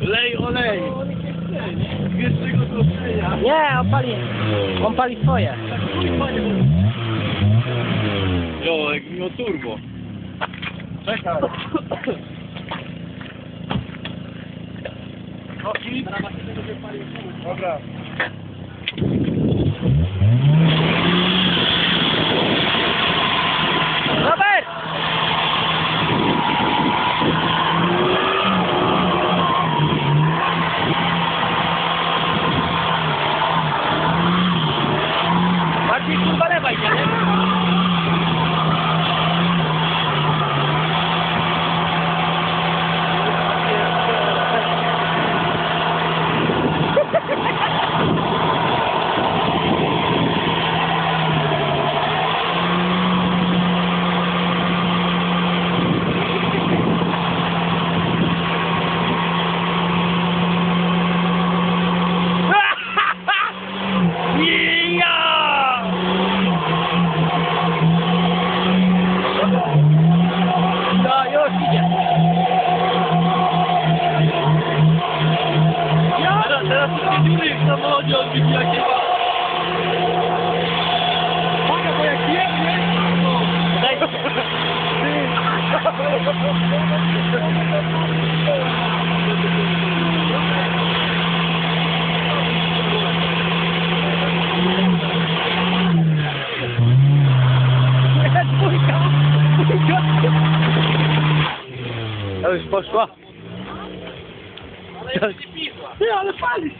Lej olej. Pierwszego. Nie, on pali, on pali swoje. Jo, jak mimo turbo. Czekaj. Dobra. Olha, foi aqui, aqui. Sim. Ela expôs só? Ela é de pirra. Ela fale.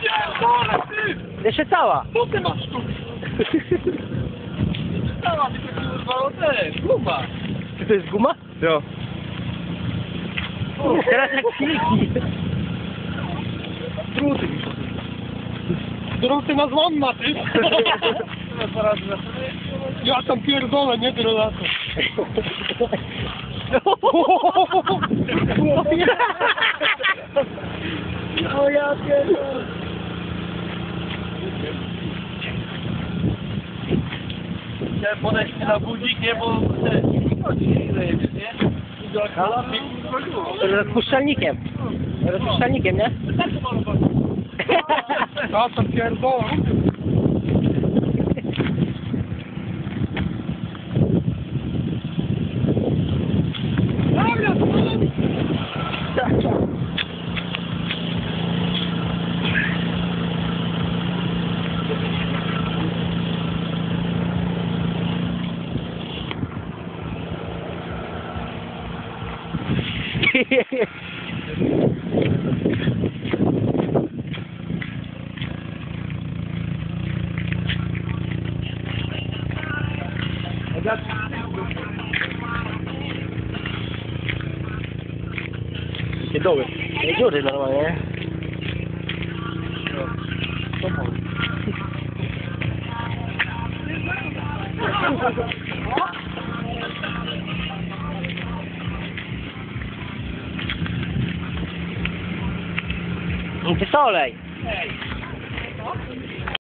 Pierdolę, ty! Jeszcze cała. Co ty masz tu? Stała mi to kurwa, o te, guma. Czy to jest guma? Jo. Teraz jak silniki. Druty mi Druty na złom ma, ty! Ja tam pierdolę, nie drolato. O ja pierdolę. Chciałem podejść na budzik, nie, bo te, ile jedziesz, nie? I do kurwa, Rozpuszczalnikiem. Rozpuszczalnikiem, nie? Ja tam pierdolę. cái đồ cái chỗ thì là mọi người không hỏi. Inty Solej.